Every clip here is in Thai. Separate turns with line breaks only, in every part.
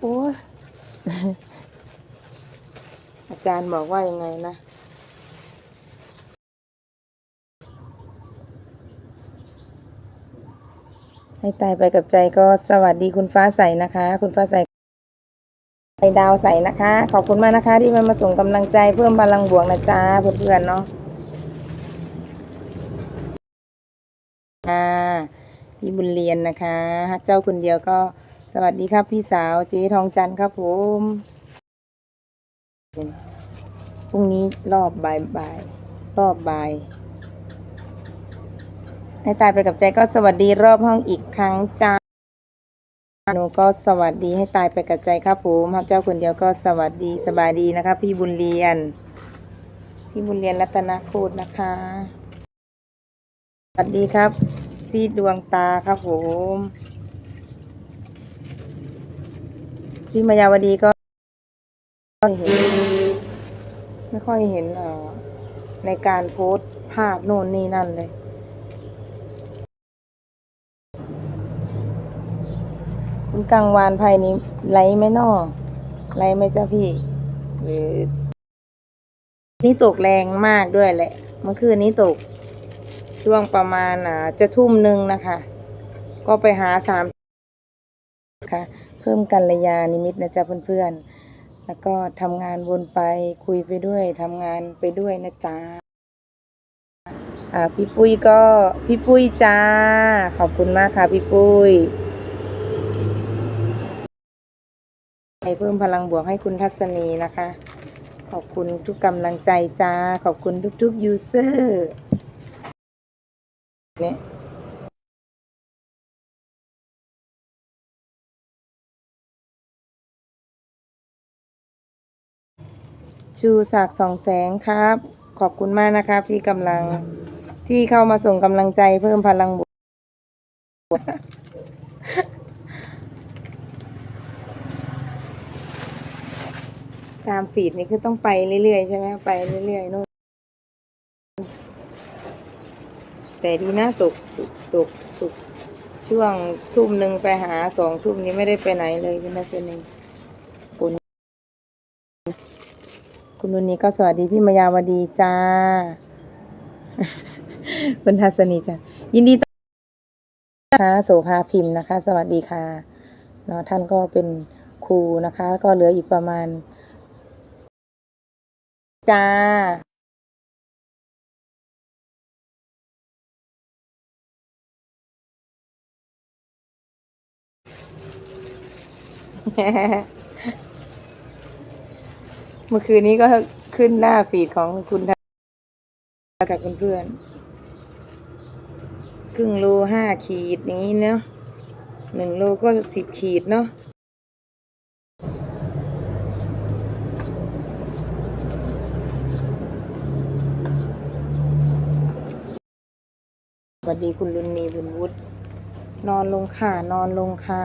โอ้ยอาจารย์บอกว่ายังไงนะ ให้ตายไปกับใจก็สวัสดีคุณฟ้าใสนะคะ คุณฟ้าใสใสดาวใสนะคะ ขอบคุณมากนะคะ ที่มามาส่งกำลังใจเพิ่มพลังบวกนะจ๊ะเพื่อนๆเนาะอ่าพี่บุญเรียนนะคะฮักเจ้าคนเดียวก็ วัสดีครับพี่สาวเจ๊ทองจันทร์ครับผมพรุ่งนี้รอบบ่ายบ่ายรอบบ่ายให้ตายไปกับใจก็สวัสดีรอบห้องอีกครั้งจ้าหนูก็สวัสดีให้ตายไปกับใจครับผมฮักเจ้าคนเดียวก็สวัสดีสบายดีนะคะ พี่บุญเรียน พี่บุญเรียนรัตนโคตรนะคะ สวัสดีครับ พี่ดวงตาครับผม พี่มายาวดีก็ไม่เห็นไม่ค่อยเห็นอในการโพสต์ภาพโน่นนี่นั่นเลย คุณกังวานภัยนี้ไลไหมนอไลไหมเจ้าพี่หรือนี่ตกแรงมากด้วยแหละ เมื่อคืนนี้ตก ช่วงประมาณอ่าจะทุ่มหนึ่งนะคะ ก็ไปหาสามค่ะ พิ่มกัลยาณิมิตนะจ๊ะเพื่อนๆ แล้วก็ทำงานวนไปคุยไปด้วยทำงานไปด้วยนะจ๊ะอ่าพี่ปุ้ยก็พี่ปุ้ยจ้า ขอบคุณมากค่ะพี่ปุ้ยให้เพิ่มพลังบวกให้คุณทัศนีนะคะ ขอบคุณทุกกำลังใจจ้า ขอบคุณทุกๆยูเซอร์เนี่ย ชูศักดิ์สองแสงครับ ขอบคุณมากนะครับ ที่กำลังที่เข้ามาส่งกำลังใจเพิ่มพลังบวกตามฟีดนี่คือต้องไปเรื่อยๆใช่ไหมไปเรื่อยๆนู่นแต่ดีนะตกตกตกช่วงทุ่มหนึ่งไปหาสองทุ่มนี้ไม่ได้ไปไหนเลยคุณทัศนีคุณ คุณนุนนี้ก็สวัสดีพี่มายาวดีจ้า คุณทัศนีจ้ายินดีต้อนรับนะคะโสภาพิมพ์นะคะ สวัสดีค่ะเนาะท่านก็เป็นครูนะคะ ก็เหลืออีกประมาณ จ้า เมื่อคืนนี้ก็ขึ้นหน้าฟีดของคุณทัศน์กับเพื่อนๆครึ่งโลห้าขีดอย่างนี้เนาะหนึ่งโลก็สิบขีดเนาะสวัสดีคุณลุนนีบุญวุฒินอนลงค่ะ นอนลงค่ะ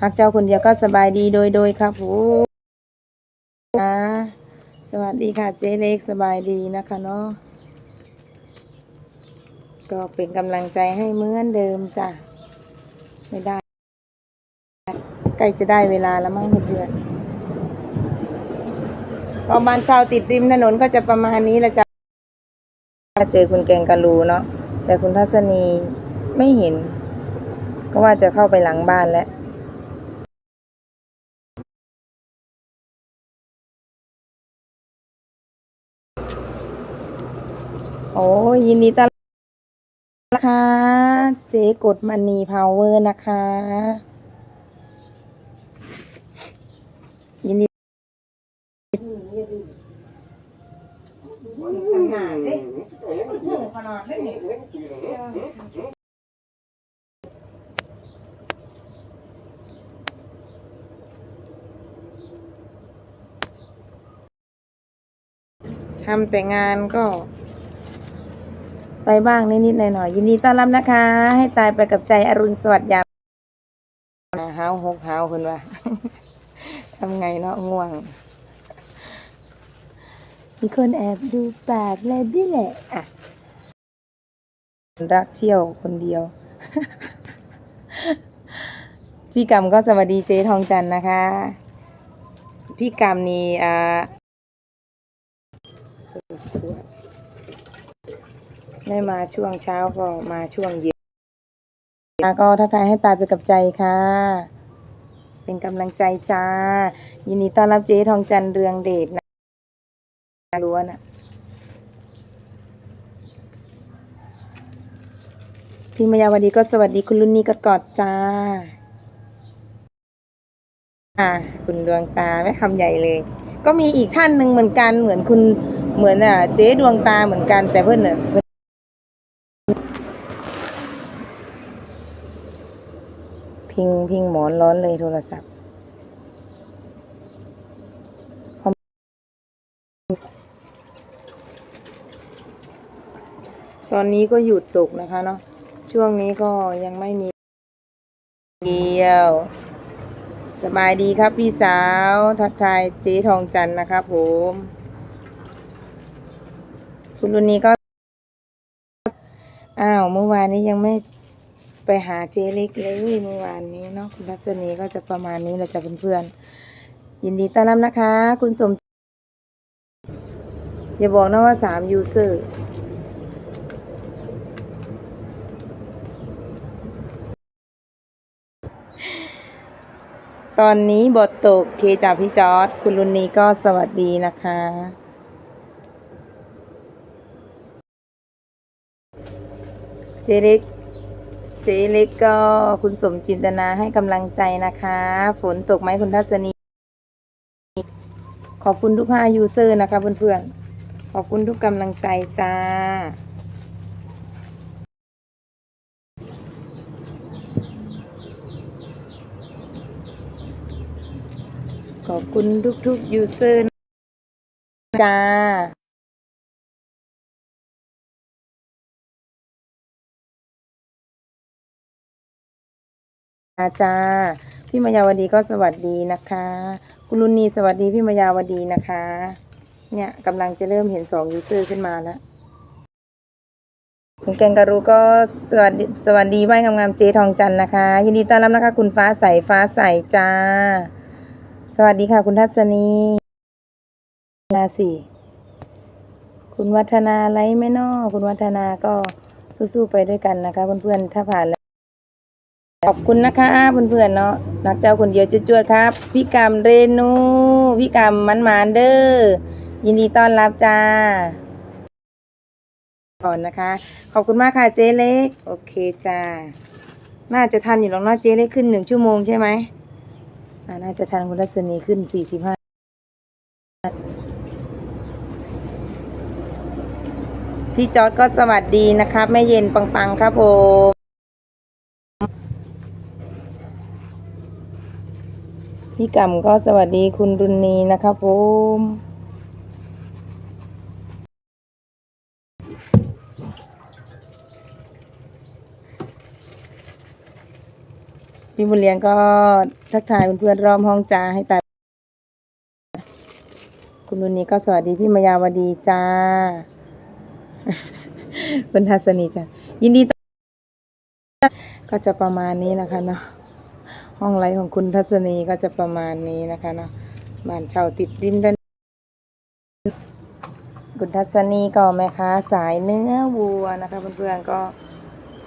หากเจ้าคนเดียวก็สบายดีโดยโดยครับผม ค่ะสวัสดีค่ะเจ๊เล็กสบายดีนะคะเนาะก็เป็นกำลังใจให้เหมือนเดิมจ้ะไม่ได้ใกล้จะได้เวลาแล้วมั้งเพื่อนก็บ้านช่าติดริมถนนก็จะประมาณนี้ละจ้ะเจอคุณแกงกะลูเนาะแต่คุณทัศนีไม่เห็น ก็ว่าจะเข้าไปหลังบ้านแล้ว อ้ยินดีต้อนรับนะคะเจ๊กดมันนีพาวเวอร์นะคะ ยินดีทำแต่งานก็ ไปบ้างนิดๆหน่อยๆยินดีต้อนรับนะคะ ให้ตายไปกับใจอรุณสวัสดิ์ยามหาวหกหาวคุณว่าทำไงเนาะง่วง มีคนแอบดูปากเลยดิแหละอะรักเที่ยวคนเดียวจพี่กำก็สวัสดีเจ๊ทองจันทร์นะคะ พี่กำนี่อ่า ไม่มาช่วงเช้าก็มาช่วงเย็นก็ทักทายให้ตายไปกับใจค่ะ เป็นกำลังใจจ้า ยินดีต้อนรับเจ๊ทองจันเรืองเดชนะล้วนอะพี่มายาวดีก็สวัสดีคุณรุ่นนี้กกอดจ้าอ่าคุณดวงตาไม่คำใหญ่เลย ก็มีอีกท่านหนึ่งเหมือนกันเหมือนคุณเหมือนอะเจ๊ดวงตาเหมือนกันแต่เพื่อนอะเพิ่น พิงพิงหมอนร้อนเลยโทรศัพท์ตอนนี้ก็หยุดตกนะคะเนาะช่วงนี้ก็ยังไม่มีเดียว สบายดีครับพี่สาวทักทายเจ๊ทองจันนะครับผม คุณรุนีก็ อ้าว เมื่อวานนี้ยังไม่ ไปหาเจเล็กเลยเมื่อวานนี้เนาะคุณทัศนีก็จะประมาณนี้แหละจ้ะเพื่อนๆยินดีต้อนรับนะคะ คุณสม อย่าบอกนะว่าสามยูเซอร์ตอนนี้บทตกเคจากพี่จอร์ดคุณลุนนีก็สวัสดีนะคะ เจเล็ก เจเล็กก็คุณสมจินตนาให้กำลังใจนะคะ ฝนตกไหมคุณทัศนี ขอบคุณทุกห้ายูเซอร์นะคะเพื่อนๆ ขอบคุณทุกกำลังใจจ้า ขอบคุณทุกๆยูเซอร์จ้า อาจารย์พี่มายาวดีก็สวัสดีนะคะ คุณลุนีสวัสดีพี่มายาวดีนะคะ เนี่ยกำลังจะเริ่มเห็นสองยูเซอร์ขึ้นมาแล้วคุณแกงการูก็สวัสดีสวัสดีไหว้งามๆเจทองจันนะคะ ยินดีต้อนรับนะคะ คุณฟ้าใสฟ้าใสจ้า สวัสดีค่ะ คุณทัศนีนาสิคุณวัฒนาไลฟ์ไม่นอคุณวัฒนาก็สู้ๆไปด้วยกันนะคะเพื่อนๆถ้าผ่านแล้ว ขอบคุณนะคะเพื่อนๆเนาะนักเจ้าคนเดียวจวดๆครับ พี่กำเรนูพี่กำมันมานเด้อยินดีต้อนรับจ้าก่อนนะคะ ขอบคุณมากค่ะเจ๊เล็ก โอเคจ้า น่าจะทันอยู่หรอกเนาะเจ๊เล็กขึ้นหนึ่งชั่วโมงใช่ไหมน่าจะทันคุณรัศนีขึ้นสี่สิบห้าพี่จอร์ดก็สวัสดีนะครับแม่เย็นปังๆครับผม พี่กำก็สวัสดีคุณรุณีนะครับผมพี่บุญเลี้ยงก็ทักทายเพื่อนๆรอบห้องจ้าให้ตายคุณรุณีก็สวัสดีพี่มายาวดีจ้าคุณทัศนีจ้ายินดีต้อนรับก็จะประมาณนี้นะคะเนาะ ห้องไลฟ์ของคุณทัศนีก็จะประมาณนี้นะคะเนาะบ้านเช่าติดริมถนนคุณทัศนีก็แม่ค้าสายเนื้อวัวนะคะเพื่อนๆก็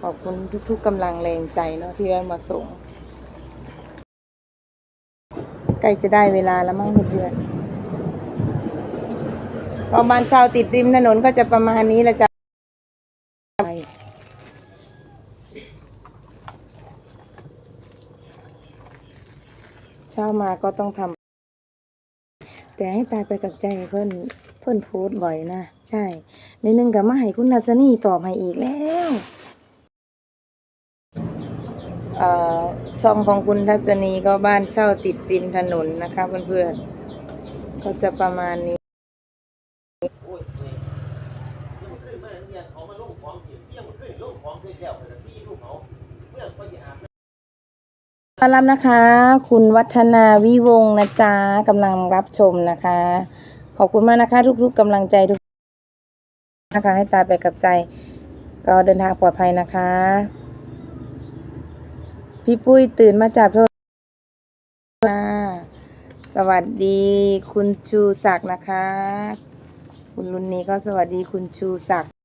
ขอบคุณทุกๆกำลังแรงใจเนาะที่แวะมาส่งใกล้จะได้เวลาแล้วมั้งเพื่อนๆก็บ้านเช่าติดริมถนนก็จะประมาณนี้ละจ้ะ เช้ามาก็ต้องทำแต่ให้ตายไปกับใจเพื่อนเพื่อนโพสบ่อยนะ ใช่ในหนึ่งกับมาให้คุณนัสนีตอบให้อีกแล้วช่องของคุณทัศนีก็บ้านเช่าติดริมถนนนะคะเพื่อนๆก็จะประมาณนี้ อารับนะคะ คุณวัฒนาวิวงนะจ๊ะกำลังรับชมนะคะ ขอบคุณมากนะคะ ทุกๆกำลังใจทุกนะคะ ให้ตาไปกับใจ ก็เดินทางปลอดภัยนะคะ พี่ปุ้ยตื่นมาจับโทษสวัสดีคุณชูศักดิ์นะคะ คุณลุนนี้ก็สวัสดีคุณชูศักดิ์